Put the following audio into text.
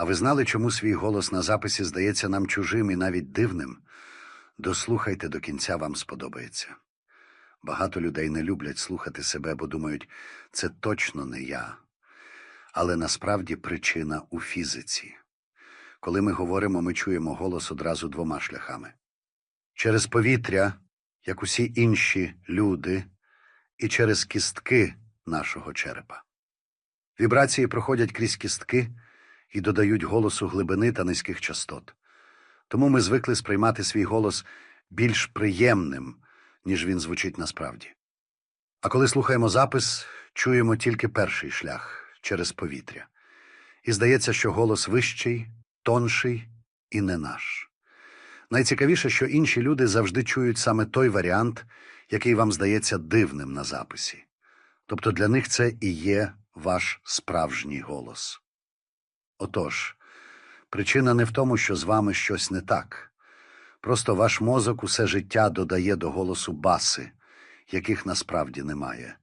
А ви знали, чому свій голос на записі здається нам чужим і навіть дивним? Дослухайте до кінця, вам сподобається. Багато людей не люблять слухати себе, бо думають, це точно не я. Але насправді причина у фізиці. Коли ми говоримо, ми чуємо голос одразу двома шляхами через повітря, як усі інші люди, і через кістки нашого черепа. Вібрації проходять крізь кістки і додають голосу глибини та низьких частот. Тому ми звикли сприймати свій голос більш приємним, ніж він звучить насправді. А коли слухаємо запис, чуємо тільки перший шлях через повітря. І здається, що голос вищий, тонший і не наш. Найцікавіше, що інші люди завжди чують саме той варіант, який вам здається дивним на записі. Тобто для них це і є ваш справжній голос. Отож, причина не в тому, що з вами щось не так. Просто ваш мозок усе життя додає до голосу баси, яких насправді немає.